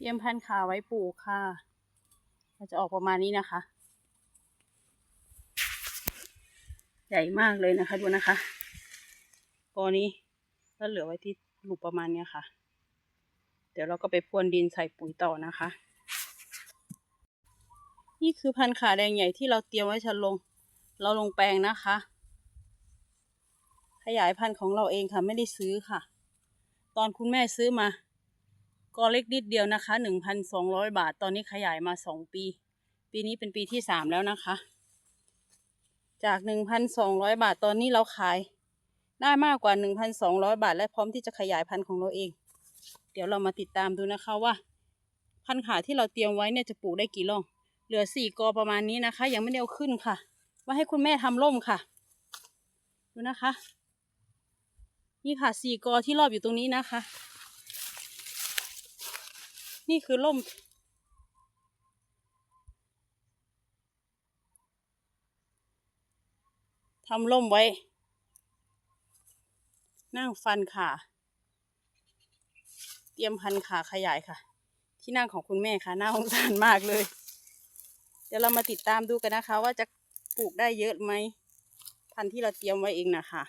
เตรียมพันธุ์ขาไว้ปลูกค่ะมันจะออกประมาณนี้นะคะ ใหญ่มากเลยนะคะดูนะคะกอนี้ก็เหลือไว้ที่หลุมประมาณเนี้ยค่ะ เดี๋ยวเราก็ไปพรวนดินใส่ปุ๋ยต่อนะคะ นี่คือพันธุ์ขาแดงใหญ่ที่เราเตรียมไว้จะลง เราลงแปลงนะคะ ขยายพันธุ์ของเราเองค่ะไม่ได้ซื้อค่ะ ตอนคุณแม่ซื้อมา ก็เล็กนิดเดียวนะคะหนึ่งพันสองร้อยบาท ตอนนี้ขยายมาสองปี ปีนี้เป็นปีที่สามแล้วนะคะ จากหนึ่งพันสองร้อยบาทตอนนี้เราขาย ได้มากกว่าหนึ่งพันสองร้อยบาท และพร้อมที่จะขยายพันธุ์ของเราเอง เดี๋ยวเรามาติดตามดูนะคะว่า พันธุ์ขาที่เราเตรียมไว้เนี่ยจะปลูกได้กี่ร่อง เหลือสี่กอประมาณนี้นะคะ ยังไม่ได้เอาขึ้นค่ะ ว่าให้คุณแม่ทำร่มค่ะ ดูนะคะ นี่ค่ะสี่กอที่รอบอยู่ตรงนี้นะคะ นี่คือร่ม ทำร่มไว้ นั่งฟันขา เตรียมพันขาขยายค่ะ ที่นั่งของคุณแม่ค่ะ น่าสงสารมากเลย เดี๋ยวเรามาติดตามดูกันนะคะ ว่าจะปลูกได้เยอะไหม พันที่เราเตรียมไว้เองนะคะ